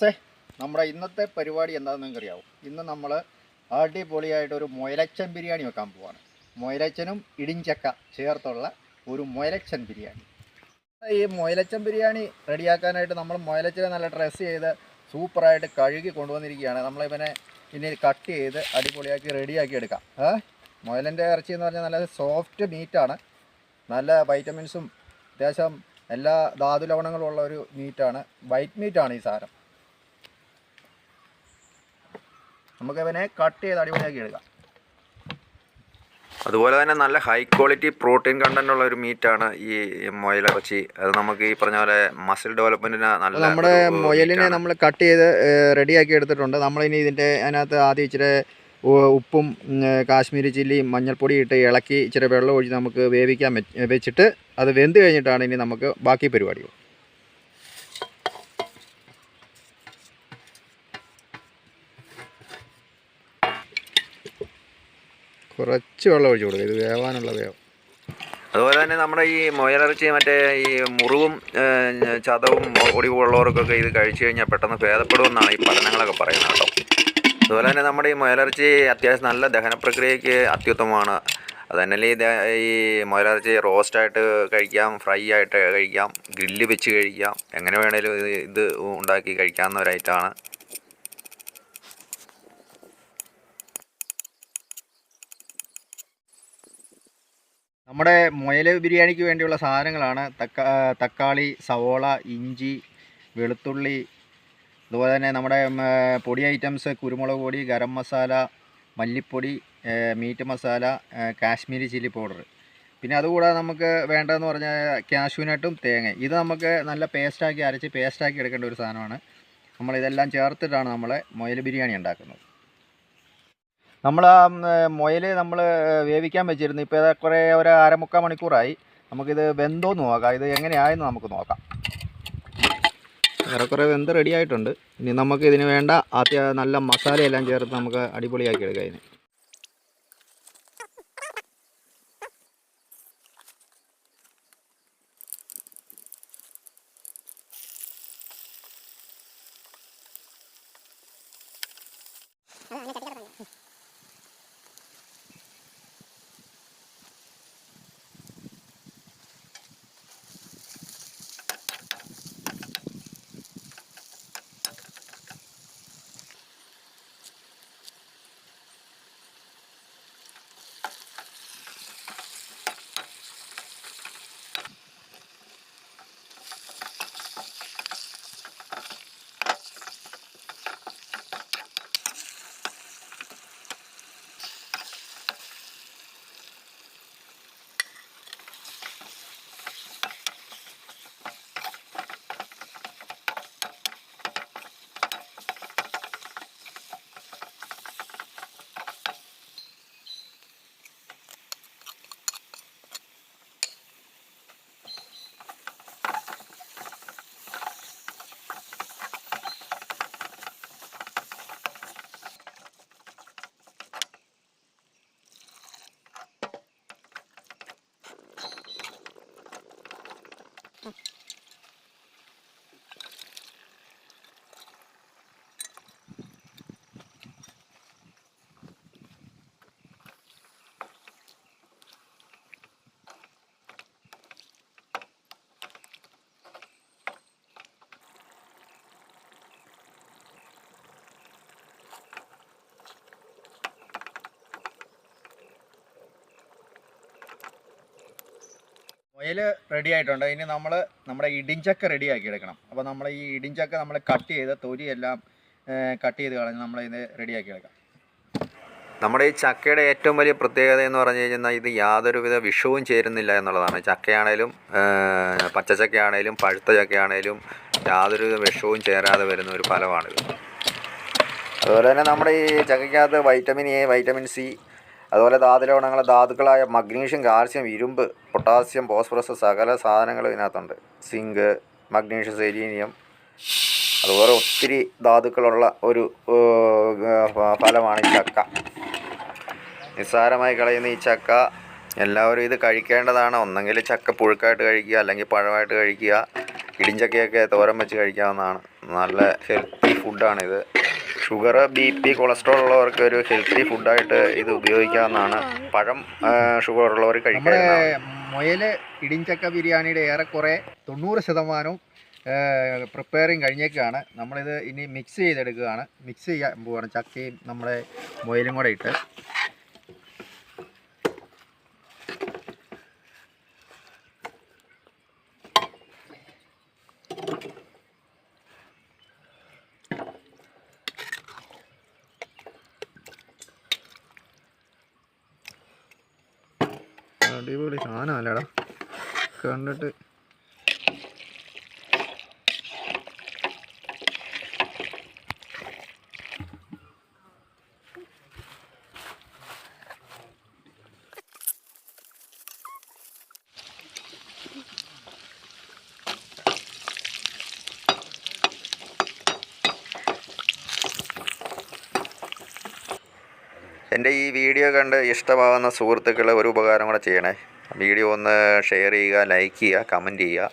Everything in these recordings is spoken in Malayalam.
സേ നമ്മുടെ ഇന്നത്തെ പരിപാടി എന്താണെന്ന് നിങ്ങൾക്ക് അറിയാവും ഇന്ന് നമ്മൾ അടിപൊളിയായിട്ടൊരു മൊയലച്ചൻ ബിരിയാണി വെക്കാൻ പോവാണ്. മൊയലച്ചനും ഇടിഞ്ചക്ക ചേർത്തുള്ള ഒരു മൊയലച്ചൻ ബിരിയാണി. ഈ മൊയലച്ചൻ ബിരിയാണി റെഡിയാക്കാനായിട്ട് നമ്മൾ മൊയലച്ചനെ നല്ല ഡ്രസ്സ് ചെയ്ത് സൂപ്പറായിട്ട് കഴുകി കൊണ്ടുവന്നിരിക്കുകയാണ്. നമ്മളിവനെ ഇനി കട്ട് ചെയ്ത് അടിപൊളിയാക്കി റെഡിയാക്കി എടുക്കാം. ഏ? മുയലിന്റെ ഇറച്ചി എന്ന് പറഞ്ഞാൽ നല്ല സോഫ്റ്റ് മീറ്റാണ് നല്ല വൈറ്റമിൻസും അത്യാവശ്യം എല്ലാ ധാതു ലവണങ്ങളും ഉള്ള ഒരു മീറ്റാണ് വൈറ്റ് മീറ്റാണ് ഈ സാധനം. നമുക്ക് അവനെ കട്ട് ചെയ്ത് അടിപൊളിയാക്കി എടുക്കാം. അതുപോലെ തന്നെ നല്ല ഹൈ ക്വാളിറ്റി പ്രോട്ടീൻ കണ്ടന്റ് ഉള്ള ഒരു മീറ്റ് ആണ് ഈ മുയലിറച്ചി അത് നമുക്ക് ഈ പറഞ്ഞ പോലെ മസിൽ ഡെവലപ്മെന്റിന് നല്ല നമ്മുടെ മൊയലിനെ നമ്മൾ കട്ട് ചെയ്ത് റെഡിയാക്കി എടുത്തിട്ടുണ്ട്. നമ്മളിനി ഇതിന്റെ അതിനകത്ത് ആദ്യം ഇച്ചിരി ഉപ്പും കാശ്മീരി ചില്ലിയും മഞ്ഞൾപ്പൊടി ഇട്ട് ഇളക്കി ഇച്ചിരി വെള്ളം ഒഴിച്ച് നമുക്ക് വേവിക്കാൻ വെച്ചിട്ട് അത് വെന്ത് കഴിഞ്ഞിട്ടാണ് ഇനി നമുക്ക് ബാക്കി പരിപാടികൾ. കുറച്ച് വെള്ളം ഒഴിച്ചു കൊടുക്കുക. ഇത് വേവാനുള്ള വേവ്. അതുപോലെ തന്നെ നമ്മുടെ ഈ മുയലിറച്ചി മറ്റേ ഈ മുറിവും ചതവും ഒടിവുള്ളവർക്കൊക്കെ ഇത് കഴിച്ചു കഴിഞ്ഞാൽ പെട്ടെന്ന് ഭേദപ്പെടുമെന്നാണ് ഈ പഠനങ്ങളൊക്കെ പറയുന്നത് കേട്ടോ. അതുപോലെ തന്നെ നമ്മുടെ ഈ മുയലിറച്ചി അത്യാവശ്യം നല്ല ദഹന പ്രക്രിയയ്ക്ക് അത്യുത്തമമാണ്. അതന്നെ ഈ ഈ മുയലിറച്ചി റോസ്റ്റായിട്ട് കഴിക്കാം ഫ്രൈ ആയിട്ട് കഴിക്കാം ഗ്രില്ല് വെച്ച് കഴിക്കാം എങ്ങനെ വേണേലും ഇത് ഉണ്ടാക്കി കഴിക്കാവുന്ന ഒരു ഐറ്റമാണ് നമ്മുടെ മുയൽ ബിരിയാണിക്ക് വേണ്ടിയുള്ള സാധനങ്ങളാണ്. തക്കാ തക്കാളി സവോള ഇഞ്ചി വെളുത്തുള്ളി അതുപോലെ തന്നെ നമ്മുടെ പൊടി ഐറ്റംസ് കുരുമുളക് പൊടി ഗരം മസാല മല്ലിപ്പൊടി meat masala Kashmiri chilli powder. പിന്നെ അതുകൂടാതെ നമുക്ക് വേണ്ടതെന്ന് പറഞ്ഞാൽ കാഷ്യൂനട്ടും തേങ്ങ. ഇത് നമുക്ക് നല്ല പേസ്റ്റാക്കി അരച്ച് പേസ്റ്റാക്കി എടുക്കേണ്ട ഒരു സാധനമാണ്. നമ്മളിതെല്ലാം ചേർത്തിട്ടാണ് നമ്മൾ മുയൽ ബിരിയാണി ഉണ്ടാക്കുന്നത്. നമ്മൾ ആ മുയൽ നമ്മൾ വേവിക്കാൻ വെച്ചിരുന്നു. ഇപ്പോൾ ഏതാ കുറേ ഒരു അരമുക്കാൽ മണിക്കൂറായി. നമുക്കിത് വെന്തോന്ന് നോക്കാം. ഇത് എങ്ങനെയായെന്ന് നമുക്ക് നോക്കാം. ഏറെക്കുറെ വെന്ത് റെഡി ആയിട്ടുണ്ട്. ഇനി നമുക്ക് ഇതിന് വേണ്ട ആദ്യ നല്ല മസാലയെല്ലാം ചേർത്ത് നമുക്ക് അടിപൊളിയാക്കി എടുക്കാം ഇതിന്. മുയൽ റെഡി ആയിട്ടുണ്ട്. ഇനി നമ്മൾ നമ്മുടെ ഇടിഞ്ചക്ക റെഡി ആക്കി എടുക്കണം. അപ്പോൾ നമ്മൾ ഈ ഇടിഞ്ചക്ക നമ്മൾ കട്ട് ചെയ്ത് തൊലിയെല്ലാം കട്ട് ചെയ്ത് കളഞ്ഞ് നമ്മൾ ഇത് റെഡി ആക്കി എടുക്കാം. നമ്മുടെ ഈ ചക്കയുടെ ഏറ്റവും വലിയ പ്രത്യേകത എന്ന് പറഞ്ഞു കഴിഞ്ഞാൽ ഇത് യാതൊരുവിധ വിഷവും ചേരുന്നില്ല എന്നുള്ളതാണ്. ചക്കയാണേലും പച്ച പച്ചച്ചക്കയാണേലും പഴുത്ത ചക്കയാണേലും യാതൊരുവിധ വിഷവും ചേരാതെ വരുന്ന ഒരു ഫലമാണിത്. അതുപോലെ തന്നെ നമ്മുടെ ഈ ചക്കയ്ക്കകത്ത് വൈറ്റമിൻ എ വൈറ്റമിൻ സി അതുപോലെ ധാതുലവണങ്ങൾ ധാതുക്കളായ മഗ്നീഷ്യം കാൽസ്യം ഇരുമ്പ് പൊട്ടാസ്യം ഫോസ്ഫറസ് സകല സാധനങ്ങളും ഇതിനകത്തുണ്ട്. Zinc magnesium selenium. അതുപോലെ ഒത്തിരി ധാതുക്കളുള്ള ഒരു ഫലമാണ് ഈ ചക്ക. നിസ്സാരമായി കളയുന്ന ഈ ചക്ക എല്ലാവരും ഇത് കഴിക്കേണ്ടതാണ്. ഒന്നെങ്കിൽ ചക്ക പുഴുക്കായിട്ട് കഴിക്കുക അല്ലെങ്കിൽ പഴമായിട്ട് കഴിക്കുക ഇടിഞ്ചക്കയൊക്കെ തോരൻ വെച്ച് കഴിക്കാവുന്നതാണ്. നല്ല ഹെൽത്തി ഫുഡാണിത്. ഷുഗർ ബി പി കൊളസ്ട്രോൾ ഉള്ളവർക്ക് ഒരു ഹെൽത്തി ഫുഡായിട്ട് ഇത് ഉപയോഗിക്കാവുന്നതാണ്. പഴം ഷുഗർ ഉള്ളവർ കഴിക്കുന്നത് മുയൽ ഇടിഞ്ചക്ക ബിരിയാണിയുടെ ഏറെക്കുറെ തൊണ്ണൂറ് ശതമാനവും പ്രിപ്പയറിങ് കഴിഞ്ഞേക്കാണ്. നമ്മളിത് ഇനി മിക്സ് ചെയ്തെടുക്കുകയാണ്. മിക്സ് ചെയ്യാൻ പോവാണ്. ചക്കയും നമ്മുടെ മുയലും കൂടെ ഇട്ട്. അടിപൊളി സാധനമല്ലേടാ. കണ്ടിട്ട് എന്റെ ഈ വീഡിയോ കണ്ട് ഇഷ്ടമാകുന്ന സുഹൃത്തുക്കൾ ഒരു ഉപകാരം കൂടെ ചെയ്യണേ. വീഡിയോ ഒന്ന് ഷെയർ ചെയ്യുക ലൈക്ക് ചെയ്യുക കമന്റ് ചെയ്യുക.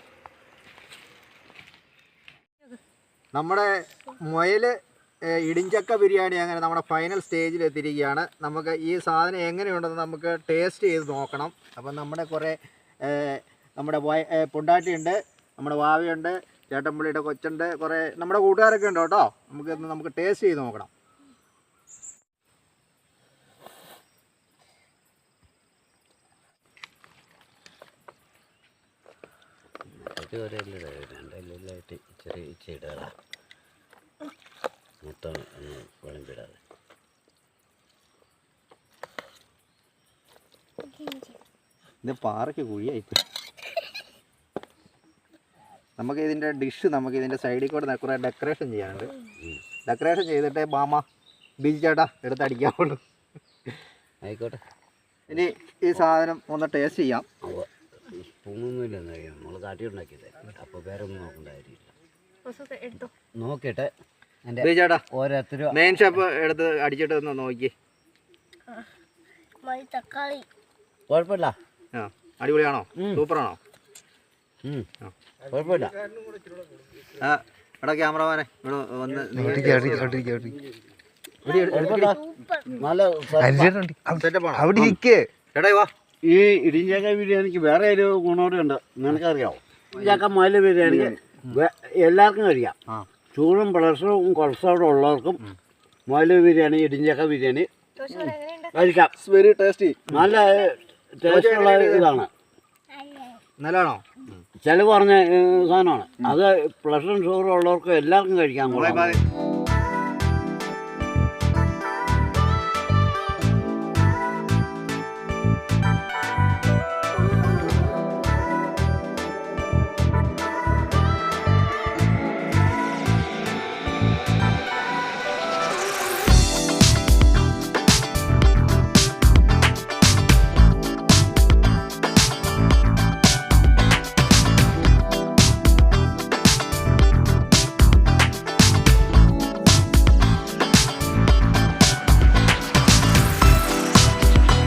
നമ്മുടെ മുയൽ ഇടിഞ്ചക്ക ബിരിയാണി അങ്ങനെ നമ്മുടെ ഫൈനൽ സ്റ്റേജിൽ എത്തിയിരിക്കുകയാണ്. നമുക്ക് ഈ സാധനം എങ്ങനെയുണ്ടെന്ന് നമുക്ക് ടേസ്റ്റ് ചെയ്ത് നോക്കണം. അപ്പം നമ്മുടെ കുറേ നമ്മുടെ പൊണ്ടാട്ടിയുണ്ട് നമ്മുടെ വാവയുണ്ട് ചേട്ടൻപുള്ളിയുടെ കൊച്ചുണ്ട് കുറേ നമ്മുടെ കൂട്ടുകാരൊക്കെ ഉണ്ട് കേട്ടോ. നമുക്ക് നമുക്ക് ടേസ്റ്റ് ചെയ്ത് നോക്കണം. ഇത് ഒരല്ലേ രണ്ടല്ലായിട്ട് ചെറിയ ഇടാതെ. മൊത്തം ഒന്ന് വിളമ്പിടാതെ. ഇത് പാറയ്ക്ക് കുഴിയായിപ്പോയി നമുക്ക് ഇതിന്റെ ഡിഷ് നമുക്ക് ഇതിന്റെ സൈഡിൽ കൂടെ കുറേ ഡെക്കറേഷൻ ചെയ്യാനുണ്ട്. ഡെക്കറേഷൻ ചെയ്തിട്ട് മാമ ബീച്ച് ചേട്ടാ എടുത്ത് അടിക്കാവുള്ളൂ ആയിക്കോട്ടെ. ഇനി ഈ സാധനം ഒന്ന് ടേസ്റ്റ് ചെയ്യാം. അവ സ്പൂണൊന്നും നമ്മൾ കാട്ടി ഉണ്ടാക്കിയത് അപ്പോൾ വേറെ ഒന്നും നോക്കേണ്ട കാര്യമില്ല. നോക്കിയിട്ട് എന്റെ ചേട്ടാ ഓരോരുത്തരും മെയിൻ ഷോപ്പ് എടുത്ത് അടിച്ചിട്ട് ഒന്ന് നോക്കി. തക്കാളി. കുഴപ്പമില്ല. ആ അടിപൊളിയാണോ? സൂപ്പറാണോ. കുഴപ്പമില്ല. ആ എടാ ക്യാമറമാനെ ഇവിടെ വന്ന് നല്ല സെറ്റപ്പാണ് അവിടെ ഇരിക്കേ. എടാ വാ ഈ ഇടിഞ്ചക്ക ബിരിയാണിക്ക് വേറെ ഒരു ഗുണോടെ ഉണ്ട് നിനക്കറിയാമോ ഇടിഞ്ചക്ക മല ബിരിയാണിക്ക് എല്ലാവർക്കും കഴിക്കാം. ചൂടും പ്രഷറും കൊളസ്ട്രോളും ഉള്ളവർക്കും മുയല ബിരിയാണി ഇടിഞ്ചക്ക ബിരിയാണി കഴിക്കാം. വെരി ടേസ്റ്റി നല്ല ടേസ്റ്റുള്ള ഇതാണ്. നല്ലതാണോ? ചിലവ് പറഞ്ഞ സാധനമാണ്. അത് പ്രഷറും ഷുഗറും ഉള്ളവർക്കും എല്ലാവർക്കും കഴിക്കാം